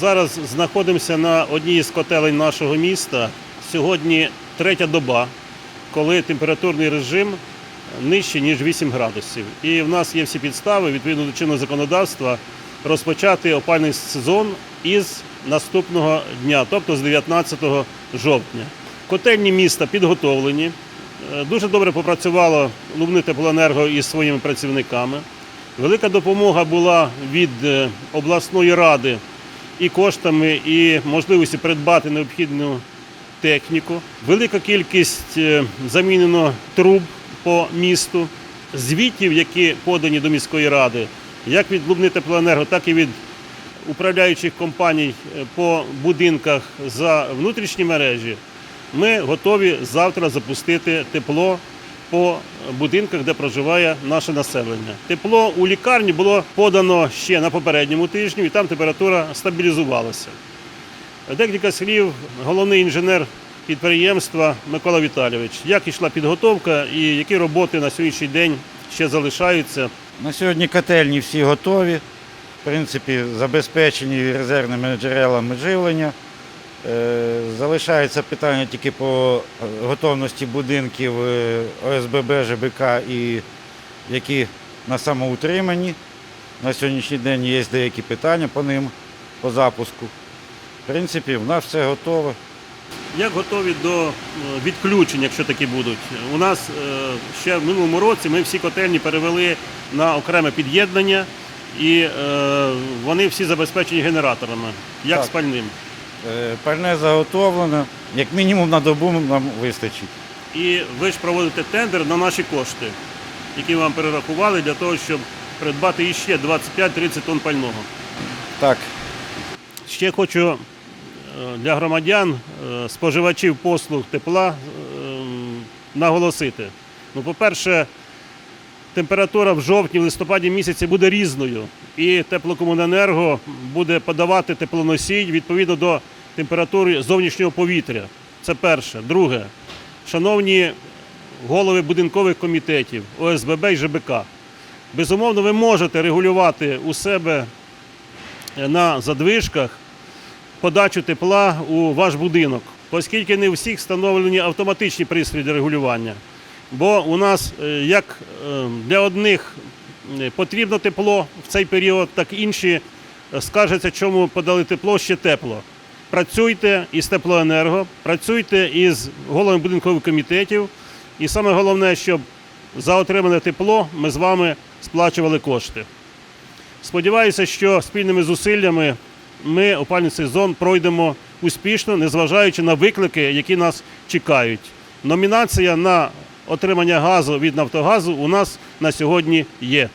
зараз знаходимося на одній із котелень нашого міста. Сьогодні третя доба, коли температурний режим нижче, ніж 8 градусів. І в нас є всі підстави, відповідно до чинного законодавства, розпочати опальний сезон із наступного дня, тобто з 19 жовтня. Котельні міста підготовлені. Е, Дуже добре попрацювало Лубни Теплоенерго із своїми працівниками. Велика допомога була від е, обласної ради і коштами, і можливості придбати необхідну техніку. Велика кількість е, замінено труб по місту, звітів, які подані до міської ради, як від Лубни Теплоенерго, так і від управляючих компаній е, по будинках за внутрішні мережі. Ми готові завтра запустити тепло по будинках, де проживає наше населення. Тепло у лікарні було подано ще на попередньому тижні, і там температура стабілізувалася. Декілька слів, головний інженер підприємства Микола Віталійович. Як йшла підготовка і які роботи на сьогоднішній день ще залишаються? На сьогодні котельні всі готові. В принципі, забезпечені резервними джерелами живлення. Е, Залишається питання тільки по готовності будинків е, ОСББ, ЖБК, і які на самоутриманні. На сьогоднішній день є деякі питання по ним, по запуску. В принципі, в нас все готове. Як готові до е, відключень, якщо такі будуть? У нас ще в минулому році ми всі котельні перевели на окреме під'єднання, і вони всі забезпечені генераторами, як Так. спальним. Е, Пальне заготовлено, як мінімум на добу нам вистачить. І ви ж проводите тендер на наші кошти, які вам перерахували для того, щоб придбати іще 25-30 тонн пального. Так, Ще хочу е, для громадян, е, споживачів послуг тепла наголосити. Ну, по-перше, температура в жовтні, в листопаді місяці буде різною, і теплокомуненерго буде подавати теплоносій відповідно до температури зовнішнього повітря. Це перше. Друге, шановні голови будинкових комітетів ОСББ і ЖБК, безумовно, ви можете регулювати у себе на задвижках подачу тепла у ваш будинок, оскільки не у всіх встановлені автоматичні пристрої для регулювання. Бо у нас е, як е, для одних е, потрібно тепло в цей період, так інші е, чому подали тепло ще тепло. Працюйте із теплоенерго, працюйте із головами будинкових комітетів. І саме головне, щоб за отримане тепло ми з вами сплачували кошти. Сподіваюся, що спільними зусиллями ми опальний сезон пройдемо успішно, незважаючи на виклики, які нас чекають. Номінація на отримання газу від Нафтогазу у нас на сьогодні є.